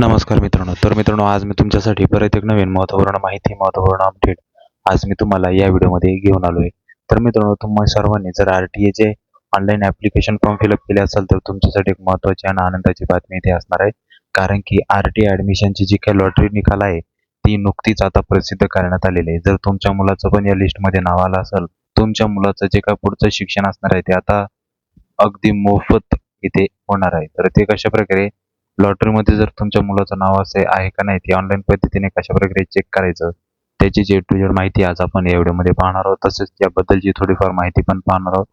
नमस्कार मित्रांनो. तर मित्रांनो आज मी तुमच्यासाठी परत एक नवीन महत्त्वपूर्ण माहिती महत्त्वपूर्ण अपडेट आज मी तुम्हाला या व्हिडिओमध्ये घेऊन आलो आहे तर मित्रांनो तुम्हा सर्वांनी जर R T एचे online application form fill up केले असेल तर तुमच्यासाठी एक महत्त्वाची आणि आनंदाची बातमी इथे असणार आहे. कारण की आर टी ॲडमिशनची जी काही लॉटरी निकाल आहे ती नुकतीच आता प्रसिद्ध करण्यात आलेली आहे. जर तुमच्या मुलाचं पण या लिस्टमध्ये नाव आलं असेल तुमच्या मुलाचं जे काय पुढचं शिक्षण असणार आहे ते आता अगदी मोफत इथे होणार आहे. तर ते कशा प्रकारे लॉटरीमध्ये जर तुमच्या मुलाचं नाव असे आहे का नाही ते ऑनलाईन पद्धतीने कशा प्रकारे चेक करायचं त्याची जे टू जेड माहिती आज आपण या व्हिडिओमध्ये पाहणार आहोत. तसेच याबद्दलची थोडीफार माहिती पण पाहणार आहोत.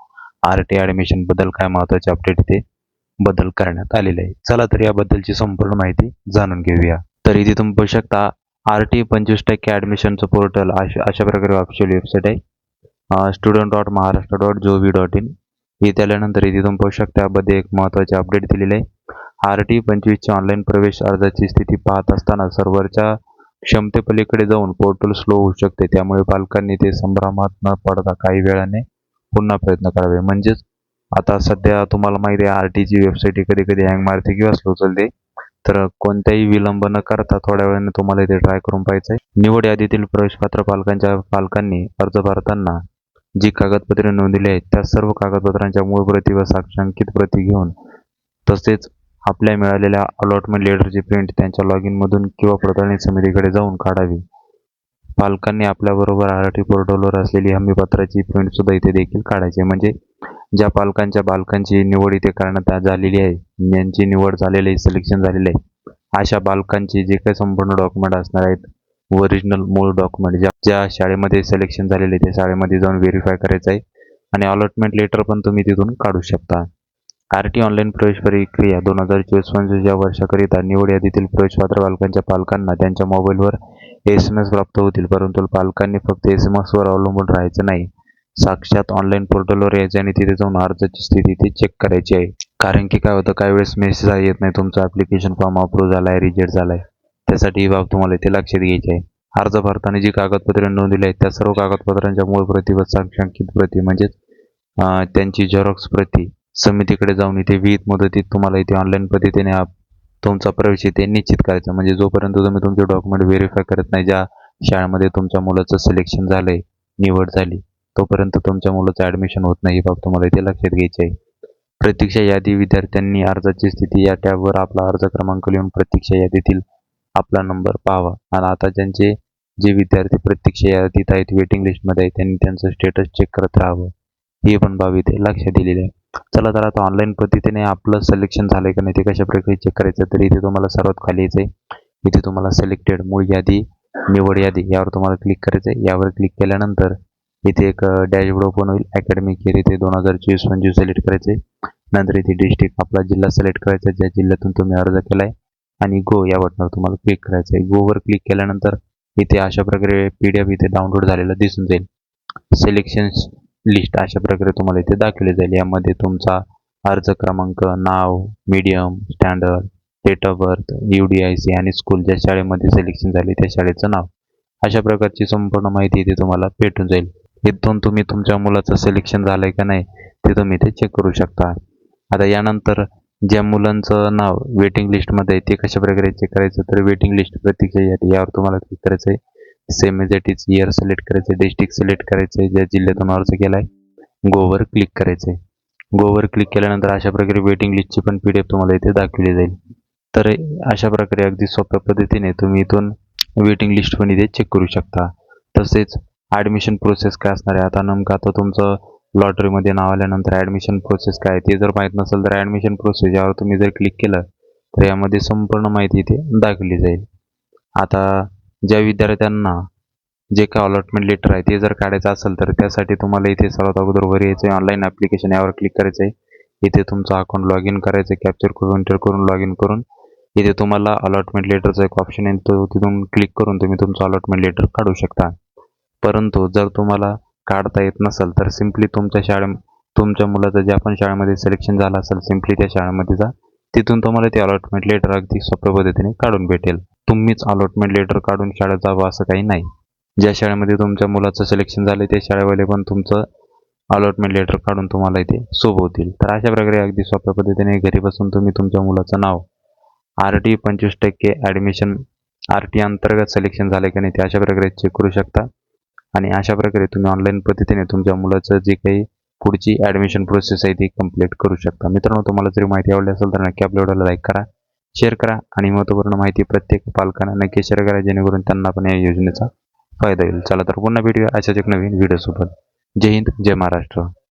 आर टी ॲडमिशनबद्दल काय महत्त्वाचे अपडेट इथे बदल करण्यात आलेले आहे. चला तर याबद्दलची संपूर्ण माहिती जाणून घेऊया. तर इथे तुम्ही पाहू शकता आर टी पंचवीस टक्के ॲडमिशनचं पोर्टल अशा अशा प्रकारे ऑफिशियल वेबसाईट आहे. Student dot Maharashtra dot gov dot in इथे आल्यानंतर इथे तुम्ही पाहू शकता यामध्ये एक महत्त्वाचे अपडेट दिलेले आहे. आर टी पंचवीसच्या ऑनलाईन प्रवेश अर्जाची स्थिती पाहत असताना सर्व्हरच्या क्षमतेपलीकडे जाऊन पोर्टल स्लो होऊ शकते. त्यामुळे पालकांनी ते संभ्रमात न पडता काही वेळाने पुन्हा प्रयत्न करावे. म्हणजेच आता सध्या तुम्हाला माहिती आहे आर टीची वेबसाईट कधी कधी हँग मारते किंवा स्लो चालते. तर कोणत्याही विलंब न करता थोड्या वेळाने तुम्हाला इथे ट्राय करून पाहायचं आहे निवड यादीतील प्रवेशपात्र पालकांच्या पालकांनी अर्ज भरताना जी कागदपत्रे नोंदवली आहेत त्या सर्व कागदपत्रांच्या मूळ प्रती व साक्षांकित प्रती घेऊन तसेच आपल्या मिळालेल्या अलॉटमेंट लेटरची प्रिंट त्यांच्या लॉग इनमधून किंवा पडताळणी समितीकडे जाऊन काढावी. पालकांनी आपल्याबरोबर आर टी पोर्टलवर असलेली हमीपत्राची प्रिंटसुद्धा इथे देखील काढायची म्हणजे ज्या पालकांच्या बालकांची निवड इथे करण्यात झालेली आहे यांची निवड झालेली आहे सिलेक्शन झालेलं आहे अशा बालकांचे जे काही संपूर्ण डॉक्युमेंट असणार आहेत ओरिजिनल मूळ डॉक्युमेंट ज्या ज्या शाळेमध्ये सिलेक्शन झालेले आहे त्या शाळेमध्ये जाऊन व्हेरीफाय करायचं आहे. आणि अलॉटमेंट लेटर पण तुम्ही तिथून काढू शकता. आर टी ऑनलाईन प्रवेश प्रक्रिया दोन हजार चोवीस पंचवीस या वर्षाकरिता निवड यादीतील प्रवेशपात्र बालकांच्या पालकांना त्यांच्या मोबाईलवर एस एम एस प्राप्त होतील परंतु पालकांनी फक्त एस एम एसवर अवलंबून राहायचं नाही. साक्षात ऑनलाईन पोर्टलवर यायचं आणि तिथे जाऊन अर्जाची स्थिती ते चेक करायची आहे. कारण की काय होतं काही वेळेस मेसेज येत नाही तुमचं ॲप्लिकेशन फॉर्म अप्रूव्ह झाला आहे रिजेक्ट झाला आहे त्यासाठी ही बाब तुम्हाला इथे लक्षात घ्यायची आहे. अर्ज भरताना जी कागदपत्रे नोंदवली आहेत त्या सर्व कागदपत्रांच्या मूळ प्रती व साक्षांकित प्रती म्हणजेच त्यांची झेरॉक्स प्रती समितीकडे जाऊन इथे विहित मुदतीत तुम्हाला इथे ऑनलाईन पद्धतीने तुमचा प्रवेश इथे निश्चित करायचा. म्हणजे जोपर्यंत तुम्ही तुमचे डॉक्युमेंट व्हेरीफाय करत नाही ज्या शाळेमध्ये तुमच्या मुलाचं सिलेक्शन झालंय निवड झाली तोपर्यंत तुमच्या मुलाचं ॲडमिशन होत नाही ही बाब तुम्हाला इथे लक्षात घ्यायची आहे प्रतीक्षा यादी विद्यार्थ्यांनी अर्जाची स्थिती या टॅबवर आपला अर्ज क्रमांक लिहून प्रतीक्षा यादीतील आपला नंबर पाहावा. आणि आता ज्यांचे जे विद्यार्थी प्रतीक्षा यादीत आहेत वेटिंग लिस्टमध्ये आहेत त्यांनी त्यांचं स्टेटस चेक करत राहावं. ही पण बाब इथे लक्षात दिलेली आहे. चला तर आता ऑनलाईन पद्धतीने आपलं सिलेक्शन झालं आहे का नाही ते कशा प्रकारे चेक करायचं तर इथे तुम्हाला सर्वात खाली यायचं आहे इथे तुम्हाला सिलेक्टेड मूळ यादी निवड यादी यावर तुम्हाला क्लिक करायचं आहे यावर क्लिक केल्यानंतर इथे एक डॅशबोर्ड ओपन होईल. अकॅडमिक इयर इथे दोन हजार चोवीस पंचवीस सिलेक्ट करायचे नंतर इथे डिस्ट्रिक्ट आपला जिल्हा सिलेक्ट करायचा ज्या जिल्ह्यातून तुम्ही अर्ज केला आहे आणि गो या बटनावर तुम्हाला क्लिक करायचं आहे गोवर क्लिक केल्यानंतर इथे अशा प्रकारे पी डी एफ इथे डाउनलोड झालेला दिसून जाईल. सिलेक्शन लिस्ट अशा प्रकारे तुम्हाला इथे दाखवली जाईल. यामध्ये तुमचा अर्ज क्रमांक नाव medium standard date of birth U D I C आणि स्कूल ज्या शाळेमध्ये सिलेक्शन झाले त्या शाळेचं नाव. अशा प्रकारची संपूर्ण माहिती इथे तुम्हाला भेटून जाईल. इथून तुम्ही तुमच्या मुलाचं सिलेक्शन झालं आहे का नाही ते तुम्ही इथे चेक करू शकता. आता यानंतर ज्या मुलांचं नाव वेटिंग लिस्टमध्ये आहे ते कशा प्रकारे चेक करायचं? तर वेटिंग लिस्ट प्रतीक्षा यादी यावर तुम्हाला क्लिक करायचं आहे same as it is year select करायचं डिस्ट्रिक्ट सिलेक्ट करायचं ज्या जिल्ह्यातून अर्ज केला आहे गोवर क्लिक करायचं आहे गोवर क्लिक केल्यानंतर अशा प्रकारे वेटिंग लिस्टची पण पी डी एफ तुम्हाला इथे दाखवली जाईल. तर अशा प्रकारे अगदी सोप्या पद्धतीने तुम्ही इथून वेटिंग लिस्ट पण इथे चेक करू शकता. तसेच ॲडमिशन प्रोसेस काय असणार आहे? आता नेमकं आता तुमचं लॉटरीमध्ये नाव आल्यानंतर ॲडमिशन प्रोसेस काय ते जर माहीत नसेल तर ॲडमिशन प्रोसेस यावर तुम्ही जर क्लिक केलं तर यामध्ये संपूर्ण माहिती इथे दाखवली जाईल. आता ज्या विद्यार्थ्यांना जे काय अलॉटमेंट लेटर आहे ते जर काढायचं असेल तर त्यासाठी तुम्हाला इथे सर्वात अगोदर वर यायचं आहे ऑनलाईन ॲप्लिकेशन यावर क्लिक करायचं आहे इथे तुमचं अकाउंट लॉग इन करायचं आहे कॅप्चर करून एंटर करून लॉग इन करून. इथे तुम्हाला अलॉटमेंट लेटरचा एक ऑप्शन आहे. तो तिथून क्लिक करून तुम्ही तुमचं अलॉटमेंट लेटर काढू शकता. परंतु जर तुम्हाला काढता येत नसेल तर सिम्पली तुमच्या शाळे तुमच्या मुलाचं ज्या पण शाळेमध्ये सिलेक्शन झालं असेल सिम्पली त्या शाळेमध्ये जा. तिथून तुम्हाला ते अलॉटमेंट लेटर अगदी सोप्या पद्धतीने काढून भेटेल. तुम्हीच अलॉटमेंट लेटर काढून शाळेत जावं असं काही नाही. ज्या शाळेमध्ये तुमच्या मुलाचं सिलेक्शन झालं त्या शाळेवाले पण तुमचं अलॉटमेंट लेटर काढून तुम्हाला इथे सोबवतील तर अशा प्रकारे अगदी सोप्या पद्धतीने घरी बसून तुम्ही तुमच्या मुलाचं नाव आर टी पंचवीस टक्के ॲडमिशन आर टी अंतर्गत सिलेक्शन झालं की नाही ते अशा प्रकारे चेक करू शकता. आणि अशा प्रकारे तुम्ही ऑनलाईन पद्धतीने तुमच्या मुलाचं जे काही पुढची ॲडमिशन प्रोसेस आहे ती कंप्लीट करू शकता. मित्रांनो तुम्हाला जरी माहिती आवडली असेल तर नक्की आपल्या व्हिडिओला लाईक करा शेअर करा आणि महत्त्वपूर्ण माहिती प्रत्येक पालकांना नक्की शेअर करा जेणेकरून त्यांना पण या योजनेचा फायदा होईल चला तर पुन्हा भेटूया अशाच एक नवीन व्हिडिओसोबत जय हिंद जय महाराष्ट्र.